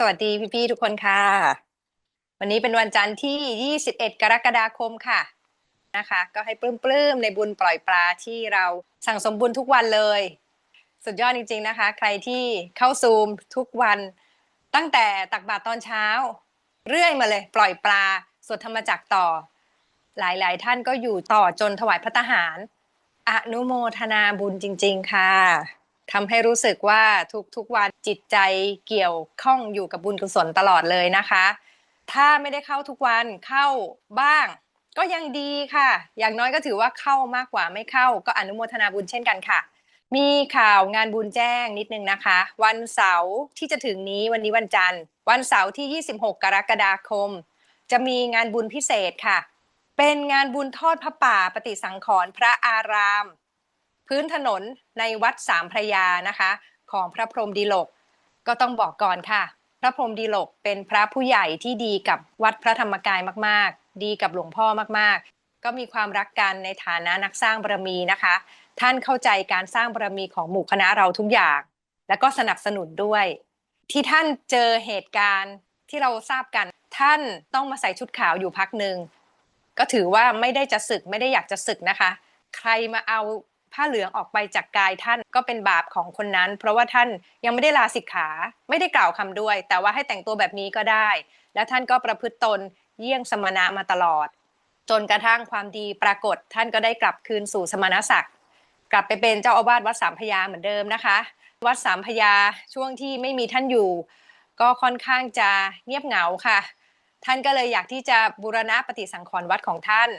สวัสดีพี่ๆทุกคนค่ะ วันนี้เป็นวันจันทร์ที่ 21 กรกฎาคมค่ะนะคะ ก็ให้ปลื้มๆในบุญปล่อยปลาที่เราสั่งสมบุญทุกวันเลย สุดยอดจริง ๆนะคะ ใครที่เข้าซูมทุกวันตั้งแต่ตักบาตรตอนเช้า เรื่อยมาเลยปล่อยปลาสวดธรรมจักต่อ หลายๆ ท่านก็อยู่ต่อจนถวายพระทหาร อนุโมทนาบุญจริง ๆ ค่ะ ทำให้รู้สึกว่าทุกๆวันจิตใจเกี่ยวข้องอยู่กับบุญกุศลตลอดเลยนะคะ ถ้าไม่ได้เข้าทุกวันเข้าบ้าง ก็ยังดีค่ะ อย่างน้อยก็ถือว่าเข้ามากกว่าไม่เข้า ก็อนุโมทนาบุญเช่นกันค่ะ มีข่าวงานบุญแจ้งนิดนึงนะคะ วันเสาร์ที่จะถึงนี้วันนี้วันจันทร์ วันเสาร์ที่ 26 กรกฎาคม จะมีงานบุญพิเศษค่ะ เป็นงานบุญทอดพระป่าปฏิสังขรณ์พระอาราม พื้นถนนในวัดสามพระยานะคะ ของพระพรหมดีโลกก็ต้องบอกก่อนค่ะ พระพรหมดีโลกเป็นพระผู้ใหญ่ที่ดีกับวัดพระธรรมกายมาก ๆ ดีกับหลวงพ่อมากๆ ก็มีความรักกันในฐานะนักสร้างบารมีนะคะ ท่านเข้าใจการสร้างบารมีของหมู่คณะเราทุกอย่าง และก็สนับสนุนด้วย ที่ท่านเจอเหตุการณ์ที่เราทราบกัน ท่านต้องมาใส่ชุดขาวอยู่พักหนึ่งก็ถือว่าไม่ได้จะศึกไม่ได้อยากจะศึกนะคะ ใครมาเอา ผ้าเหลืองออกไปจากกายท่านก็เป็นบาปของคนนั้น เพราะว่าท่านยังไม่ได้ลาสิกขาไม่ได้กล่าวคำด้วย แต่ว่าให้แต่งตัวแบบนี้ก็ได้ แล้วท่านก็ประพฤติตนเยี่ยงสมณะมาตลอด จนกระทั่งความดีปรากฏท่านก็ได้กลับคืนสู่สมณศักดิ์กลับไปเป็นเจ้าอาวาสวัดสามพยาเหมือนเดิมนะคะ วัดสามพยาช่วงที่ไม่มีท่านอยู่ ก็ค่อนข้างจะเงียบเหงาค่ะ ท่านก็เลยอยากที่จะบูรณะปฏิสังขรณ์วัดของท่าน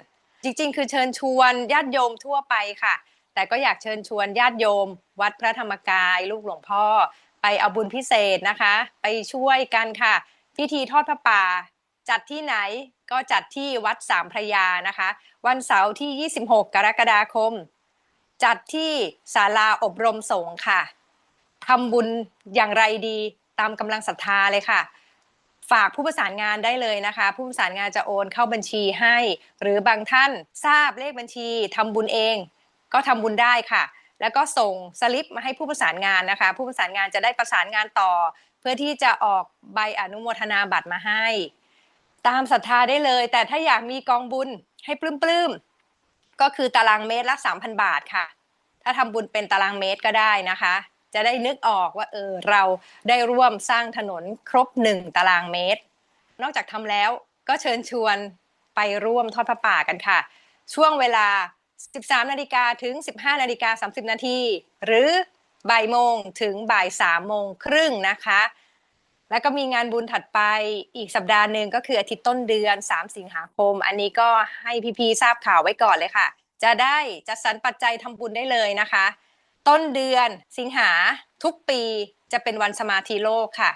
จริงๆ คือเชิญชวนญาติโยมทั่วไปค่ะ แต่ก็อยากเชิญชวนญาติโยม วัดพระธรรมกายลูกหลวงพ่อ ไปเอาบุญพิเศษนะคะ ไปช่วยกันค่ะ พิธีทอดพระป่า จัดที่ไหนก็จัดที่วัดสามพระยานะคะ วันเสาร์ที่ 26 กรกฎาคม จัดที่ศาลาอบรมสงฆ์ค่ะทำบุญอย่างไรดีตามกำลังศรัทธาเลยค่ะ ฝากผู้ประสานงานได้เลยนะคะ ผู้ประสานงานจะโอนเข้าบัญชีให้ หรือบางท่านทราบเลขบัญชีทำบุญเอง ก็ทำบุญได้ค่ะ แล้วก็ส่งสลิปมาให้ผู้ประสานงานนะคะ ผู้ประสานงานจะได้ประสานงานต่อ เพื่อที่จะออกใบอนุโมทนาบัตรมาให้ ตามศรัทธาได้เลย แต่ถ้าอยากมีกองบุญให้ปลื้มๆก็คือตารางเมตรละ3,000 บาทค่ะ ถ้าทำบุญเป็นตารางเมตรก็ได้นะคะ จะได้นึกออกว่าเออเราได้ร่วมสร้างถนนครบหนึ่งตารางเมตร นอกจากทำแล้วก็เชิญชวนไปร่วมทอดพระป่ากันค่ะ ช่วงเวลา 13นาฬิกาถึง 15นาฬิกา30นาทีหรือบ่ายโมงถึงบ่าย3โมงครึ่งนะคะ แล้วก็มีงานบุญถัดไปอีกสัปดาห์หนึ่งก็คืออาทิตย์ต้นเดือน 3 สิงหาคม อันนี้ก็ให้พี่ๆทราบข่าวไว้ก่อนเลยค่ะ จะได้จัดสรรปัจจัยทำบุญได้เลยนะคะ ต้นเดือนสิงหาทุกปีจะเป็นวันสมาธิโลกค่ะ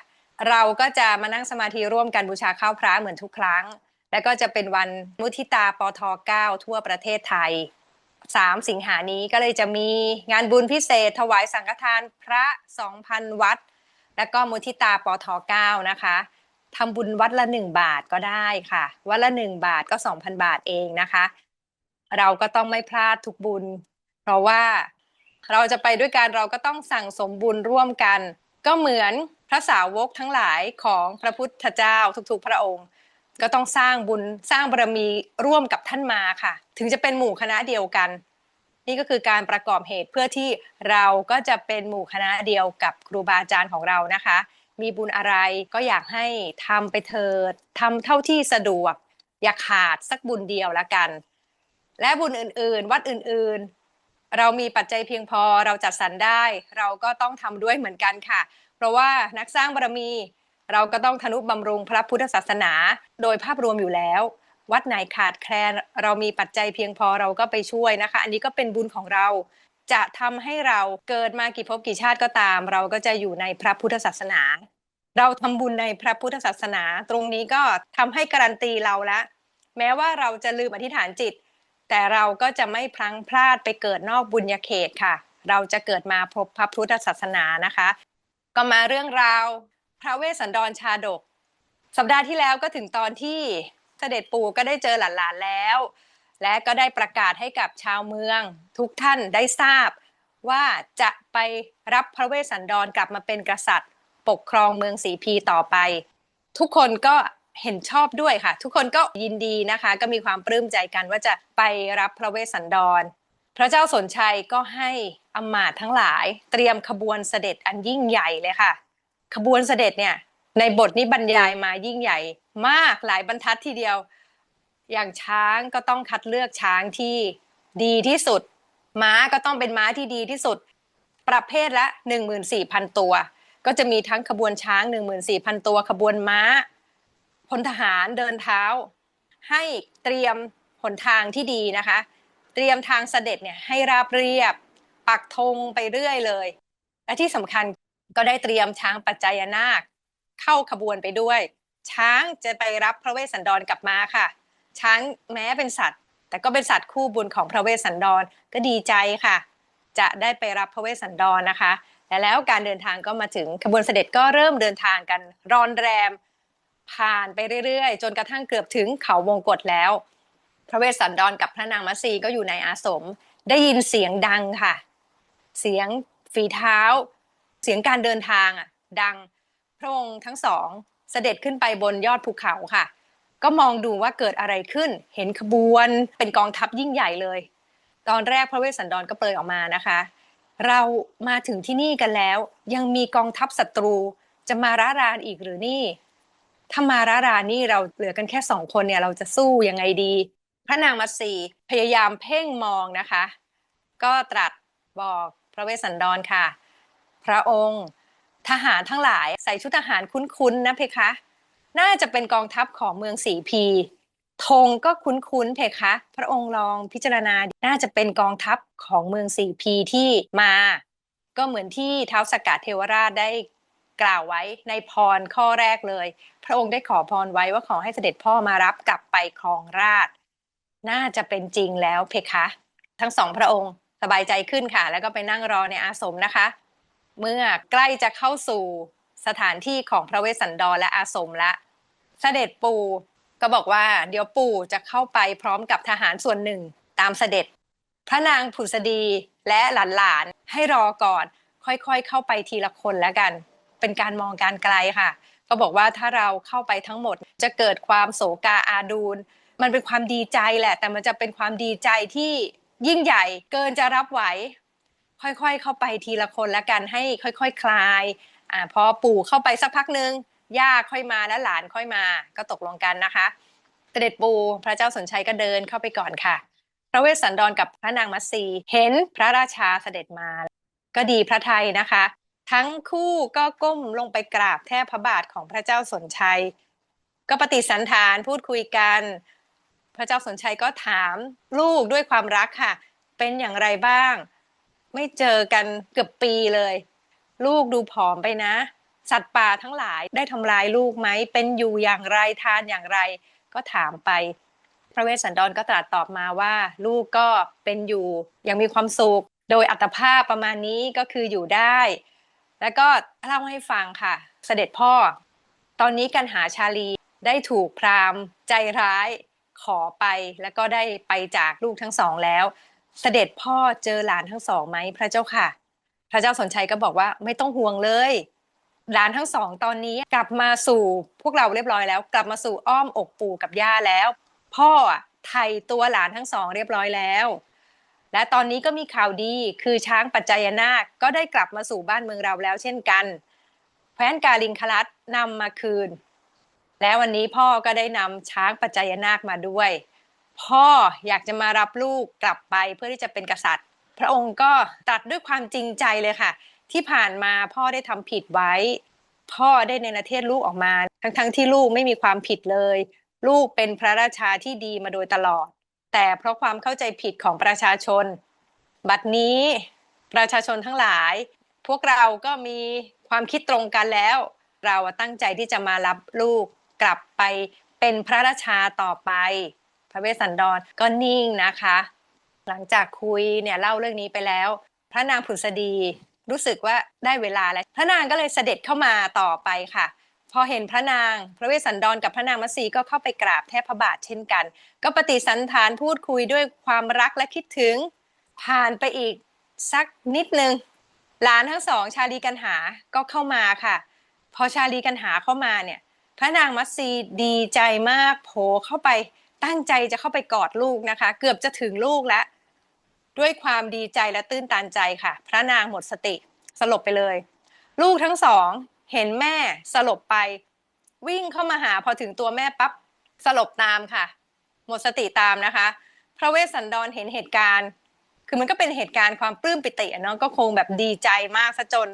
เราก็จะมานั่งสมาธิร่วมกันบูชาข้าวพระเหมือนทุกครั้ง แล้วก็จะเป็นวันมุทิตาปท 9 ทั่วประเทศไทย 3 สิงหานี้ก็เลยจะมีงานบุญพิเศษ ถวายสังฆทานพระ 2,000 วัด แล้วก็มุทิตาปท9นะคะทำบุญวัดละ 1 บาทก็ได้ค่ะ วัดละ 1 บาทก็ 2,000 บาทเองนะคะ เราก็ต้องไม่พลาดทุกบุญ เพราะว่าเราจะไปด้วยกันเราก็ต้องสั่งสมบุญร่วมกัน ก็เหมือนพระสาวกทั้งหลายของพระพุทธเจ้าทุกๆ พระองค์ ก็ต้องสร้างบุญสร้างบารมีร่วมกับท่านมาค่ะ ถึงจะเป็นหมู่คณะเดียวกัน นี่ก็คือการประกอบเหตุเพื่อที่เราก็จะเป็นหมู่คณะเดียวกับครูบาอาจารย์ของเรานะคะ มีบุญอะไรก็อยากให้ทำไปเถิดทำเท่าที่สะดวก อย่าขาดสักบุญเดียวละกัน และบุญอื่นๆ วัดอื่นๆ เรามีปัจจัยเพียงพอเราจัดสรรได้ เราก็ต้องทำด้วยเหมือนกันค่ะ เพราะว่านักสร้างบารมี เราก็ต้องทนุบำรุงพระพุทธศาสนา โดยภาพรวมอยู่แล้ว วัดไหนขาดแคลนเรามีปัจจัยเพียงพอเราก็ไปช่วยนะคะ อันนี้ก็เป็นบุญของเราจะทำให้เราเกิดมากี่ภพกี่ชาติก็ตาม เราก็จะอยู่ในพระพุทธศาสนา เราทำบุญในพระพุทธศาสนา ตรงนี้ก็ทำให้การันตีเราละ แม้ว่าเราจะลืมอธิษฐานจิต แต่เราก็จะไม่พลั้งพลาดไปเกิดนอกบุญญาเขตค่ะ เราจะเกิดมาพบพระพุทธศาสนานะคะ ก็มาเรื่องราว พระเวสสันดรชาดก สัปดาห์ที่แล้วก็ถึงตอนที่เสด็จปู่ก็ได้เจอหลานๆแล้ว และก็ได้ประกาศให้กับชาวเมือง ทุกท่านได้ทราบว่าจะไปรับพระเวสสันดรกลับมาเป็นกษัตริย์ ปกครองเมืองสีพีต่อไป ทุกคนก็เห็นชอบด้วยค่ะ ทุกคนก็ยินดีนะคะ ก็มีความปลื้มใจกันว่าจะไปรับพระเวสสันดร พระเจ้าสนชัยก็ให้อมาตย์ทั้งหลาย เตรียมขบวนเสด็จอันยิ่งใหญ่เลยค่ะ ขบวนเสด็จเนี่ย ในบทนี้บรรยายมายิ่งใหญ่มากหลายบรรทัดทีเดียว อย่างช้างก็ต้องคัดเลือกช้างที่ดีที่สุด ม้าก็ต้องเป็นม้าที่ดีที่สุด ประเภทละ 14,000 ตัว ก็จะมีทั้งขบวนช้าง 14,000 ตัว ขบวนม้าพลทหารเดินเท้า ให้เตรียมหนทางที่ดีนะคะ เตรียมทางเสด็จเนี่ยให้ราบเรียบ ปักธงไปเรื่อยเลย และที่สำคัญ ก็ได้เตรียมช้างปัจจัยนาค เข้าขบวนไปด้วย ช้างจะไปรับพระเวสสันดรกลับมาค่ะ ช้างแม้เป็นสัตว์ แต่ก็เป็นสัตว์คู่บุญของพระเวสสันดรก็ดีใจค่ะ จะได้ไปรับพระเวสสันดรนะคะและแล้วการเดินทางก็มาถึงขบวนเสด็จก็เริ่มเดินทางกันรอนแรม ผ่านไปเรื่อยๆ จนกระทั่งเกือบถึงเขาวงกฏแล้ว พระเวสสันดรกับพระนางมัสีก็อยู่ในอาสม ได้ยินเสียงดังค่ะ เสียงฝีเท้า เสียงการเดินทางอะดังพระองค์ทั้งสองเสด็จขึ้นไปบนยอดภูเขาค่ะ ก็มองดูว่าเกิดอะไรขึ้น เห็นขบวนเป็นกองทัพยิ่งใหญ่เลย ตอนแรกพระเวสสันดรก็เปลยออกมานะคะ เรามาถึงที่นี่กันแล้ว ยังมีกองทัพศัตรูจะมาระรานอีกหรือนี่ถ้ามาระรานนี่เราเหลือกันแค่สองคนเนี่ยเราจะสู้ยังไงดี พระนางมัตสีพยายามเพ่งมองนะคะ ก็ตรัสบอกพระเวสสันดรค่ะ พระองค์ ทหารทั้งหลายใส่ชุดทหารคุ้นๆนะเพคะ น่าจะเป็นกองทัพของเมืองสีพีธงก็คุ้นๆเพคะ พระองค์ลองพิจารณาน่าจะเป็นกองทัพของเมืองสีพีที่มา ก็เหมือนที่ท้าวสกกัดเทวราชได้กล่าวไว้ในพรข้อแรกเลย พระองค์ได้ขอพรไว้ว่าขอให้เสด็จพ่อมารับกลับไปครองราช น่าจะเป็นจริงแล้วเพคะ ทั้งสองพระองค์สบายใจขึ้นค่ะ แล้วก็ไปนั่งรอในอาสมนะคะ เมื่อใกล้จะเข้าสู่สถานที่ของพระเวสสันดรและอาสมละเสด็จปู่ก็บอกว่าเดี๋ยวปู่จะเข้าไปพร้อมกับทหารส่วนหนึ่งตามเสด็จ พระนางผุษดีและหลานๆให้รอก่อนค่อยๆ เข้าไปทีละคนแล้วกัน เป็นการมองการไกลค่ะ ก็บอกว่าถ้าเราเข้าไปทั้งหมดจะเกิดความโศกาอาดูลมันเป็นความดีใจแหละ แต่มันจะเป็นความดีใจที่ยิ่งใหญ่เกินจะรับไหว ค่อยๆ เข้าไปทีละคนแล้วกันให้ค่อยๆคคลายอ่าพอปู่เข้าไปสักพักหนึ่งย่าค่อยมาและหลานค่อยมาก็ตกลงกันนะคะเสด็จปู่พระเจ้าสนชัยก็เดินเข้าไปก่อนค่ะ พระเวสสันดรกับพระนางมัตสีเห็นพระราชาเสด็จมา ก็ดีพระไทยนะคะ ทั้งคู่ก็ก้มลงไปกราบแทบพระบาทของพระเจ้าสนชัย ก็ปฏิสันถานพูดคุยกัน พระเจ้าสนชัยก็ถามลูกด้วยความรักค่ะ เป็นอย่างไรบ้าง ไม่เจอกันเกือบปีเลย ลูกดูผอมไปนะ สัตว์ป่าทั้งหลายได้ทำลายลูกไหม เป็นอยู่อย่างไรทานอย่างไร ก็ถามไป พระเวสสันดรก็ตรัสตอบมาว่า ลูกก็เป็นอยู่ยังมีความสุข โดยอัตภาพประมาณนี้ก็คืออยู่ได้ แล้วก็เล่าให้ฟังค่ะ เสด็จพ่อ ตอนนี้กันหาชาลีได้ถูกพรามใจร้ายขอไปแล้วก็ได้ไปจากลูกทั้งสองแล้ว เสด็จพ่อเจอหลานทั้งสองไหมพระเจ้าค่ะ พระเจ้าสนชัยก็บอกว่าไม่ต้องห่วงเลย หลานทั้งสองตอนนี้กลับมาสู่พวกเราเรียบร้อยแล้ว กลับมาสู่อ้อมอกปู่กับย่าแล้ว พ่อไถ่ตัวหลานทั้งสองเรียบร้อยแล้ว และตอนนี้ก็มีข่าวดีคือช้างปัจจัยนาคก็ได้กลับมาสู่บ้านเมืองเราแล้วเช่นกันแคว้นกาลิงคลัตนำมาคืน และวันนี้พ่อก็ได้นำช้างปัจจัยนาคมาด้วย พ่ออยากจะมารับลูกกลับไปเพื่อที่จะเป็นกษัตริย์ พระองค์ก็ตรัสด้วยความจริงใจเลยค่ะ ที่ผ่านมาพ่อได้ทำผิดไว้ พ่อได้ในประเทศลูกออกมา ทั้งๆทที่ลูกไม่มีความผิดเลย ลูกเป็นพระราชาที่ดีมาโดยตลอด แต่เพราะความเข้าใจผิดของประชาชน บัดนี้ประชาชนทั้งหลาย พวกเราก็มีความคิดตรงกันแล้ว เราตั้งใจที่จะมารับลูกกลับไปเป็นพระราชาต่อไป พระเวสสันดรก็นิ่งนะคะ หลังจากคุยเนี่ยเล่าเรื่องนี้ไปแล้ว พระนางผุษดีรู้สึกว่าได้เวลาแล้ว พระนางก็เลยเสด็จเข้ามาต่อไปค่ะ พอเห็นพระนาง พระเวสสันดรกับพระนางมัสีก็เข้าไปกราบแทบพระบาทเช่นกัน ก็ปฏิสันถานพูดคุยด้วยความรักและคิดถึง ผ่านไปอีกสักนิดนึงหลานทั้งสองชาลีกันหาก็เข้ามาค่ะ พอชาลีกันหาเข้ามาเนี่ย พระนางมัตซีดีใจมากโผเข้าไป ตั้งใจจะเข้าไปกอดลูกนะคะ เกือบจะถึงลูกแล้ว ด้วยความดีใจและตื้นตันใจค่ะ พระนางหมดสติสลบไปเลย ลูกทั้งสอง เห็นแม่สลบไป วิ่งเข้ามาหาพอถึงตัวแม่ปั๊บสลบตามค่ะ หมดสติตามนะคะ พระเวสสันดรเห็นเหตุการณ์ คือมันก็เป็นเหตุการณ์ความปลื้มปิติเนาะก็คงแบบดีใจมากซะจน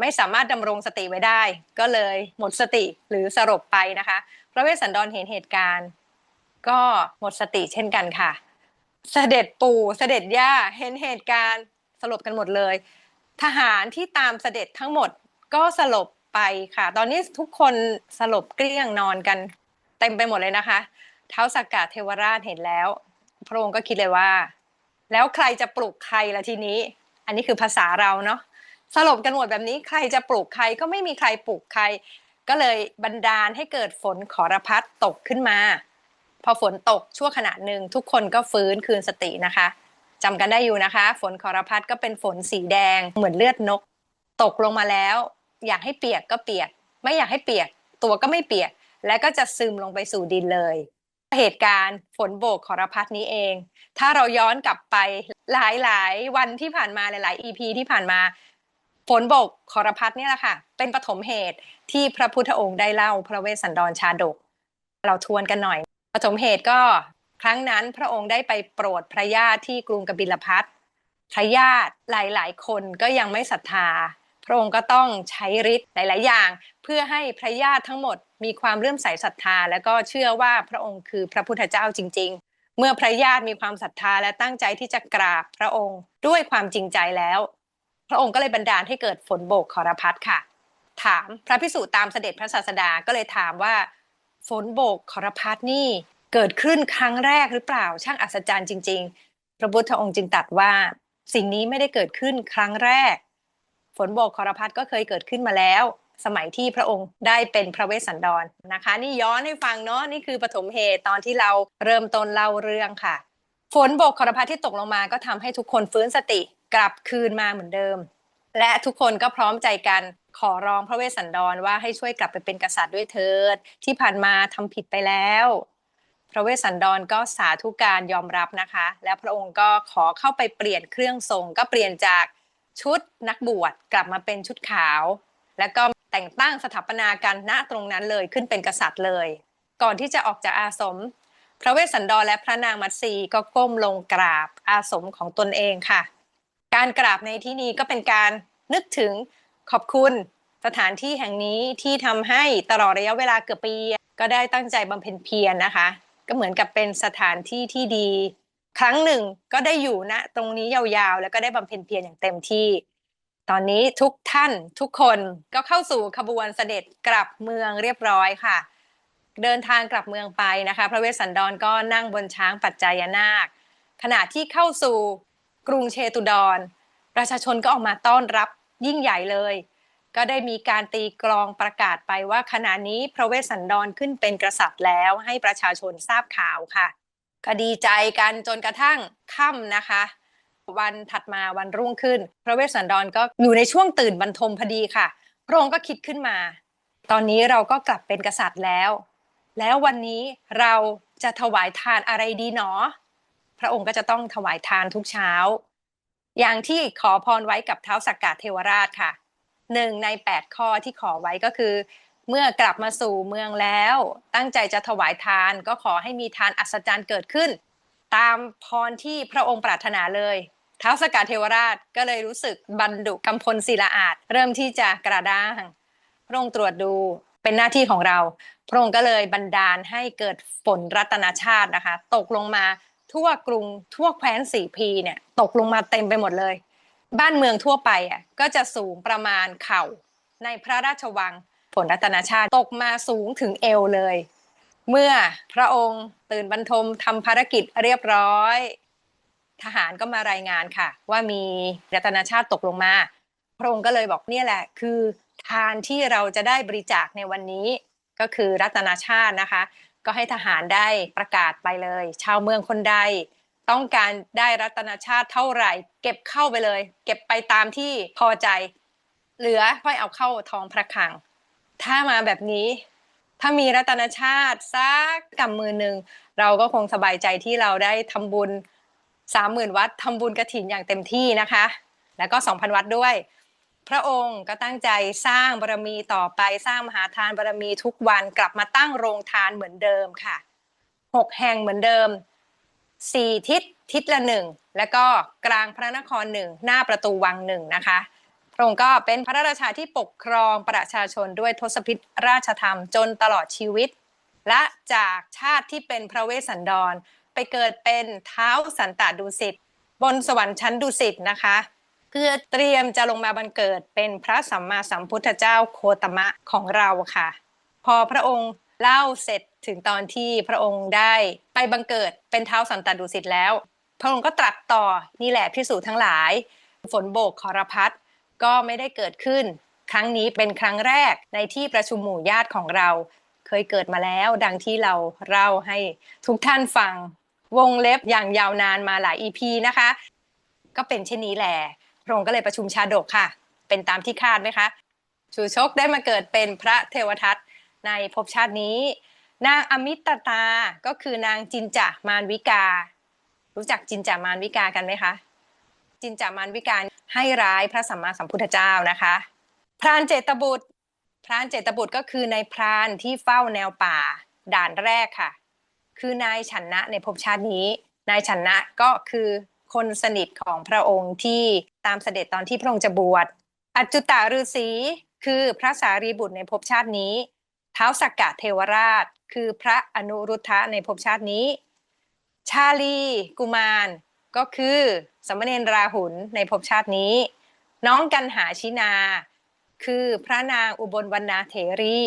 ไม่สามารถดำรงสติไว้ได้ ก็เลยหมดสติหรือสลบไปนะคะ พระเวสสันดรเห็นเหตุการณ์ ก็หมดสติเช่นกันค่ะ เสด็จปู่เสด็จย่าเห็นเหตุการณ์สลบกันหมดเลย ทหารที่ตามเสด็จทั้งหมดก็สลบไปค่ะ ตอนนี้ทุกคนสลบเกลี้ยงนอนกัน เต็มไปหมดเลยนะคะ เท้าสักกาเทวราชเห็นแล้ว พระองค์ก็คิดเลยว่า แล้วใครจะปลุกใครล่ะทีนี้ อันนี้คือภาษาเราเนาะสลบกันหมดแบบนี้ใครจะปลุกใครก็ไม่มีใครปลุกใคร ก็เลยบันดาลให้เกิดฝนขอรพัดตกขึ้นมา พอฝนตกชั่วขณะหนึ่งทุกคนก็ฟื้นคืนสตินะคะจำกันได้อยู่นะคะ ฝนขอรพัดก็เป็นฝนสีแดงเหมือนเลือดนก ตกลงมาแล้ว อยากให้เปียกก็เปียก ไม่อยากให้เปียก ตัวก็ไม่เปียก และก็จะซึมลงไปสู่ดินเลย เหตุการณ์ฝนโบกขอรพัดนี้เอง ถ้าเราย้อนกลับไปหลายๆ วันที่ผ่านมาหลาย ๆ EP ที่ผ่านมาฝนโบกขอรพัดนี่แหละค่ะ เป็นปฐมเหตุที่พระพุทธองค์ได้เล่าพระเวสสันดรชาดก เราทวนกันหน่อย ปฐมเหตุก็ครั้งนั้นพระองค์ได้ไปโปรดพระญาติที่กรุงกบิลพัทพระญาติหลาย ๆ คนก็ยังไม่ศรัทธา พระองค์ก็ต้องใช้ฤทธิ์หลาย ๆ อย่าง เพื่อให้พระญาติทั้งหมดมีความเลื่อมใสศรัทธา และก็เชื่อว่าพระองค์คือพระพุทธเจ้าจริง ๆ เมื่อพระญาติมีความศรัทธาและตั้งใจที่จะกราบพระองค์ด้วยความจริงใจแล้ว พระองค์ก็เลยบันดาลให้เกิดฝนโบกขอรพัดค่ะ ถามพระพิสุตามเสด็จพระศาสดาก็เลยถามว่า ฝนโบกขรพัดนี่เกิดขึ้นครั้งแรกหรือเปล่า ช่างอัศจรรย์จริง ๆ พระพุทธองค์จึงตรัสว่า สิ่งนี้ไม่ได้เกิดขึ้นครั้งแรก ฝนโบกขรพัดก็เคยเกิดขึ้นมาแล้ว สมัยที่พระองค์ได้เป็นพระเวสสันดรนะคะ นี่ย้อนให้ฟังเนาะนี่คือปฐมเหตุตอนที่เราเริ่มต้นเล่าเรื่องค่ะ ฝนโบกขรพัดที่ตกลงมาก็ทำให้ทุกคนฟื้นสติกลับคืนมาเหมือนเดิม และทุกคนก็พร้อมใจกันขอร้องพระเวสสันดรว่าให้ช่วยกลับไปเป็นกษัตริย์ด้วยเถิด ที่ผ่านมาทำผิดไปแล้ว พระเวสสันดรก็สาธุการยอมรับนะคะ แล้วพระองค์ก็ขอเข้าไปเปลี่ยนเครื่องทรงก็เปลี่ยนจากชุดนักบวชกลับมาเป็นชุดขาว แล้วก็แต่งตั้งสถาปนาการณตรงนั้นเลยขึ้นเป็นกษัตริย์เลย ก่อนที่จะออกจากอาสม พระเวสสันดรและพระนางมัตสีก็ก้มลงกราบอาสมของตนเองค่ะ การกราบในที่นี้ก็เป็นการนึกถึงขอบคุณสถานที่แห่งนี้ที่ทำให้ตลอดระยะเวลาเกือบปี ก็ได้ตั้งใจบำเพ็ญเพียรนะคะ ก็เหมือนกับเป็นสถานที่ที่ดี ครั้งหนึ่งก็ได้อยู่ณตรงนี้ยาวๆ แล้วก็ได้บำเพ็ญเพียรอย่างเต็มที่ ตอนนี้ทุกท่านทุกคนก็เข้าสู่ขบวนเสด็จกลับเมืองเรียบร้อยค่ะ เดินทางกลับเมืองไปนะคะ พระเวสสันดรก็นั่งบนช้างปัจจายนาค ขณะที่เข้าสู่ กรุงเชตุดรประชาชนก็ออกมาต้อนรับยิ่งใหญ่เลย ก็ได้มีการตีกลองประกาศไปว่าขณะนี้พระเวสสันดรขึ้นเป็นกษัตริย์แล้วให้ประชาชนทราบข่าวค่ะ ก็ดีใจกันจนกระทั่งค่ำนะคะ วันถัดมาวันรุ่งขึ้น พระเวสสันดรก็อยู่ในช่วงตื่นบรรทมพอดีค่ะ พระองค์ก็คิดขึ้นมา ตอนนี้เราก็กลับเป็นกษัตริย์แล้ว แล้ววันนี้เราจะถวายทานอะไรดีหนอ พระองค์ก็จะต้องถวายทานทุกเช้า อย่างที่ขอพรไว้กับเท้าสักกะเทวราชค่ะหนึ่งในแปดข้อที่ขอไว้ก็คือ เมื่อกลับมาสู่เมืองแล้ว ตั้งใจจะถวายทานก็ขอให้มีทานอัศจรรย์เกิดขึ้น ตามพรที่พระองค์ปรารถนาเลยเท้าสกกาเทวราชก็เลยรู้สึกบันดุกำพลศิลาอาจเริ่มที่จะกระด้าง พระองค์ตรวจดูเป็นหน้าที่ของเรา พระองค์ก็เลยบันดาลให้เกิดฝนรัตนาชาตินะคะ ตกลงมา ทั่วกรุงทั่วแคว้นสีพีเนี่ยตกลงมาเต็มไปหมดเลย บ้านเมืองทั่วไปอะก็จะสูงประมาณเข่าในพระราชวังฝนรัตนชาติตกมาสูงถึงเอวเลย เมื่อพระองค์ตื่นบรรทมทำภารกิจเรียบร้อย ทหารก็มารายงานค่ะ ว่ามีรัตนชาติตกลงมา พระองค์ก็เลยบอกเนี่ยแหละ คือทานที่เราจะได้บริจาคในวันนี้ก็คือรัตนชาตินะคะ ก็ให้ทหารได้ประกาศไปเลย ชาวเมืองคนใด ต้องการได้รัตนชาติเท่าไหร่ เก็บเข้าไปเลย เก็บไปตามที่พอใจ เหลือค่อยเอาเข้าทองพระคลัง ถ้ามาแบบนี้ ถ้ามีรัตนชาติสักกำมือหนึ่งเราก็คงสบายใจที่เราได้ทำบุญสามหมื่นวัดทำบุญกระถินอย่างเต็มที่นะคะ แล้วก็สองพันวัดด้วย พระองค์ก็ตั้งใจสร้างบารมีต่อไปสร้างมหาทานบารมีทุกวันกลับมาตั้งโรงทานเหมือนเดิมค่ะหกแห่งเหมือนเดิมสี่ทิศทิศละหนึ่งแล้วก็กลางพระนครหนึ่งหน้าประตูวังหนึ่งนะคะพระองค์ก็เป็นพระราชาที่ปกครองประชาชนด้วยทศพิธราชธรรมจนตลอดชีวิต และจากชาติที่เป็นพระเวสสันดร ไปเกิดเป็นเท้าสันตดุสิตบนสวรรค์ชั้นดุสิตนะคะ พื่อเตรียมจะลงมาบังเกิดเป็นพระสัมมาสัมพุทธเจ้าโคตมะของเราค่ะ พอพระองค์เล่าเสร็จถึงตอนที่พระองค์ได้ไปบังเกิดเป็นเท้าสันตดุสิตแล้ว พระองค์ก็ตรัสต่อนี่แหละพิสูจน์ทั้งหลาย ฝนโบกคอรพัดก็ไม่ได้เกิดขึ้น ครั้งนี้เป็นครั้งแรกในที่ประชุมหมู่ญาติของเรา เคยเกิดมาแล้ว ดังที่เราเล่าให้ทุกท่านฟังวงเล็บอย่างยาวนานมาหลาย EP นะคะ ก็เป็นเช่นนี้แหละ พระองค์ก็เลยประชุมชาดกค่ะ เป็นตามที่คาดไหมคะชูชกได้มาเกิดเป็นพระเทวทัตในภพชาตินี้ นางอมิตตาก็คือนางจินจามานวิกา รู้จักจินจามานวิกากันไหมคะ จินจามานวิกาให้ร้ายพระสัมมาสัมพุทธเจ้านะคะ พรานเจตบุตร พรานเจตบุตรก็คือในพรานที่เฝ้าแนวป่าด่านแรกค่ะ คือนายฉันนะในภพชาตินี้ นายฉันนะก็คือ คนสนิทของพระองค์ที่ตามเสด็จตอนที่พระองค์จะบวชอัจจุตาฤาษีคือพระสารีบุตรในภพชาตินี้ เท้าสักกะเทวราช คือพระอนุรุทธะในภพชาตินี้ ชาลีกุมาร ก็คือสมณเณรราหุลในภพชาตินี้ น้องกันหาชินา คือพระนางอุบลวรรณาเถรี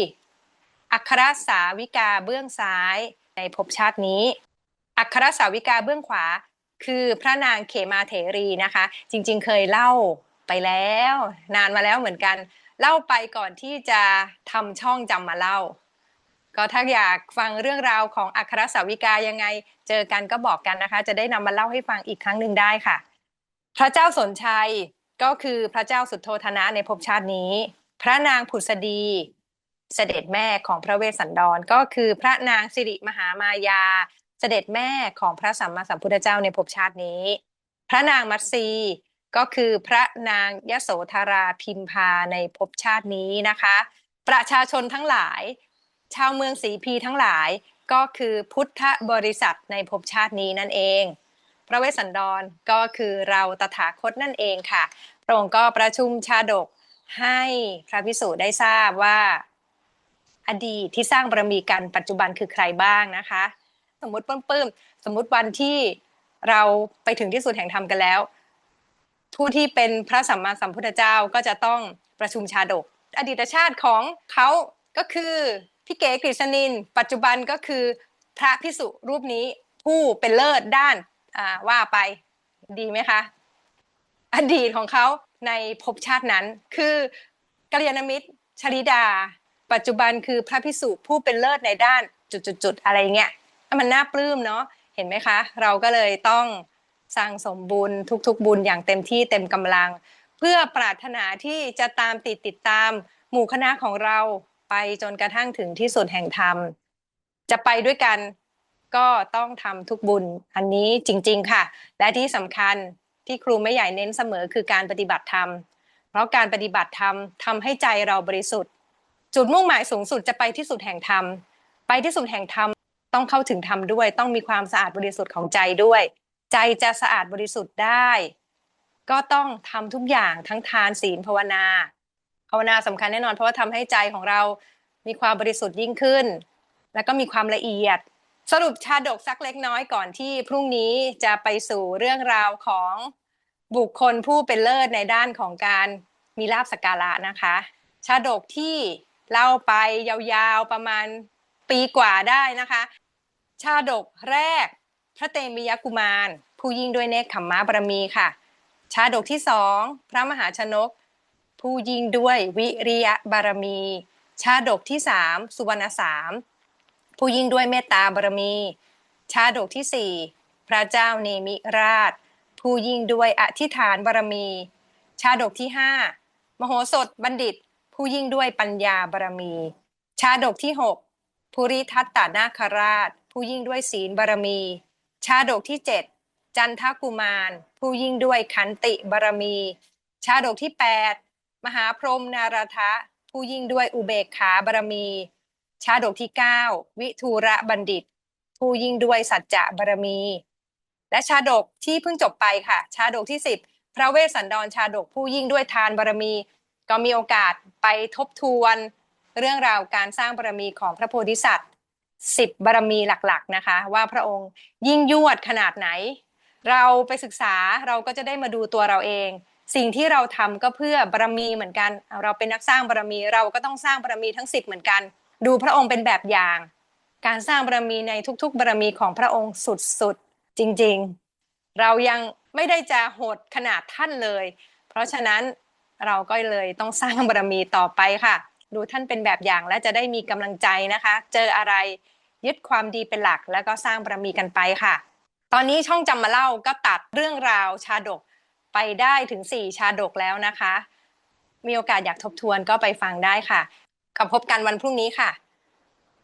อัครสาวิกาเบื้องซ้ายในภพชาตินี้ อัครสาวิกาเบื้องขวา คือพระนางเขมาเถรีนะคะ จริงๆเคยเล่าไปแล้ว นานมาแล้วเหมือนกัน เล่าไปก่อนที่จะทำช่องจำมาเล่า ก็ถ้าอยากฟังเรื่องราวของอัครสาวิกายังไง เจอกันก็บอกกันนะคะ จะได้นำมาเล่าให้ฟังอีกครั้งหนึ่งได้ค่ะ พระเจ้าสนชัยก็คือพระเจ้าสุโธธนะในภพชาตินี้ พระนางผุษดีเสด็จแม่ของพระเวสสันดรก็คือพระนางสิริมหามายา เสด็จแม่ของพระสัมมาสัมพุทธเจ้าในภพชาตินี้ พระนางมัตสีก็คือพระนางยโสธราพิมพาในภพชาตินี้นะคะ ประชาชนทั้งหลาย ชาวเมืองสีพีทั้งหลายก็คือพุทธบริษัทในภพชาตินี้นั่นเอง พระเวสสันดรก็คือเราตถาคตนั่นเองค่ะ พระองค์ก็ประชุมชาดกให้พระพิสุได้ทราบว่า อดีตที่สร้างบารมีกันปัจจุบันคือใครบ้างนะคะ สมมติปลื้มสมมติวันที่เราไปถึงที่สุดแห่งธรรมกันแล้วผู้ที่เป็นพระสัมมาสัมพุทธเจ้าก็จะต้องประชุมชาดก อดีตชาติของเขาก็คือพี่เก๋กฤษณิน ปัจจุบันก็คือพระพิสุรูปนี้ผู้เป็นเลิศด้านว่าไปดีไหมคะ อดีตของเขาในภพชาตินั้น คือกัลยาณมิตรชลิดา ปัจจุบันคือพระพิสุผู้เป็นเลิศในด้านจุดๆอะไรเงี้ย มันน่าปลื้มเนาะเห็นไหมคะ เราก็เลยต้องสร้างสมบุญทุกๆ บุญอย่างเต็มที่เต็มกำลัง เพื่อปรารถนาที่จะตามติดติดตาม หมู่คณะของเราไปจนกระทั่งถึงที่สุดแห่งธรรม จะไปด้วยกันก็ต้องทำทุกบุญอันนี้จริง ๆ ค่ะ และที่สำคัญที่ครูไม่ใหญ่เน้นเสมอคือการปฏิบัติธรรม เพราะการปฏิบัติธรรมทำให้ใจเราบริสุทธิ์ จุดมุ่งหมายสูงสุดจะไปที่สุดแห่งธรรม ไปที่สุดแห่งธรรม ต้องเข้าถึงธรรมด้วย ต้องมีความสะอาดบริสุทธิ์ของใจด้วย ใจจะสะอาดบริสุทธิ์ได้ ก็ต้องทำทุกอย่างทั้งทานศีลภาวนา ภาวนาสำคัญแน่นอน เพราะว่าทำให้ใจของเรามีความบริสุทธิ์ยิ่งขึ้น แล้วก็มีความละเอียด สรุปชาดกสักเล็กน้อยก่อนที่พรุ่งนี้จะไปสู่เรื่องราวของบุคคลผู้เป็นเลิศในด้านของการมีลาบสกการะนะคะ ชาดกที่เล่าไปยาวๆประมาณปีกว่าได้นะคะ ชาดกแรก พระเตมียกุมาร ผู้ยิ่งด้วยเนคขมมะบารมีค่ะ ชาดกที่สองพระมหาชนก ผู้ยิ่งด้วยวิริยะบารมี ชาดกที่สามสุวรรณสามผู้ยิ่งด้วยเมตตาบารมี ชาดกที่สี่พระเจ้าเนมิราช ผู้ยิ่งด้วยอธิษฐานบารมี ชาดกที่ห้ามโหสถบัณฑิต ผู้ยิ่งด้วยปัญญาบารมี ชาดกที่หกภูริทัตตานาคราช ผู้ยิ่งด้วยศีลบารมี ชาดกที่เจ็ดจันทกุมาร ผู้ยิ่งด้วยขันติบารมี ชาดกที่แปดมหาพรหมนารทะ ผู้ยิ่งด้วยอุเบกขาบารมี ชาดกที่เก้าวิทูระบัณฑิต ผู้ยิ่งด้วยสัจจะบารมี และชาดกที่เพิ่งจบไปค่ะ ชาดกที่สิบพระเวสสันดรชาดกผู้ยิ่งด้วยทานบารมี ก็มีโอกาสไปทบทวนเรื่องราวการสร้างบารมีของพระโพธิสัตว์ สิบบารมีหลักๆนะคะ ว่าพระองค์ยิ่งยวดขนาดไหน เราไปศึกษาเราก็จะได้มาดูตัวเราเอง สิ่งที่เราทำก็เพื่อบารมีเหมือนกัน เราเป็นนักสร้างบารมีเราก็ต้องสร้างบารมีทั้งสิบเหมือนกัน ดูพระองค์เป็นแบบอย่าง การสร้างบารมีในทุกๆบารมีของพระองค์สุดๆจริงๆ เรายังไม่ได้จะโหดขนาดท่านเลย เพราะฉะนั้นเราก็เลยต้องสร้างบารมีต่อไปค่ะ ดูท่านเป็นแบบอย่างและจะได้มีกำลังใจนะคะ เจออะไรยึดความดีเป็นหลัก แล้วก็สร้างบารมีกันไปค่ะ ตอนนี้ช่องจำมาเล่าก็ตัดเรื่องราวชาดกไปได้ถึง 4 ชาดกแล้วนะคะ มีโอกาสอยากทบทวนก็ไปฟังได้ค่ะกลับพบกันวันพรุ่งนี้ค่ะ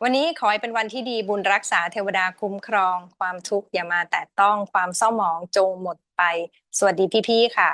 วันนี้ขอให้เป็นวันที่ดีบุญรักษาเทวดาคุ้มครอง ความทุกข์อย่ามาแตะต้องความเศร้าหมองจงหมดไป สวัสดีพี่ๆค่ะ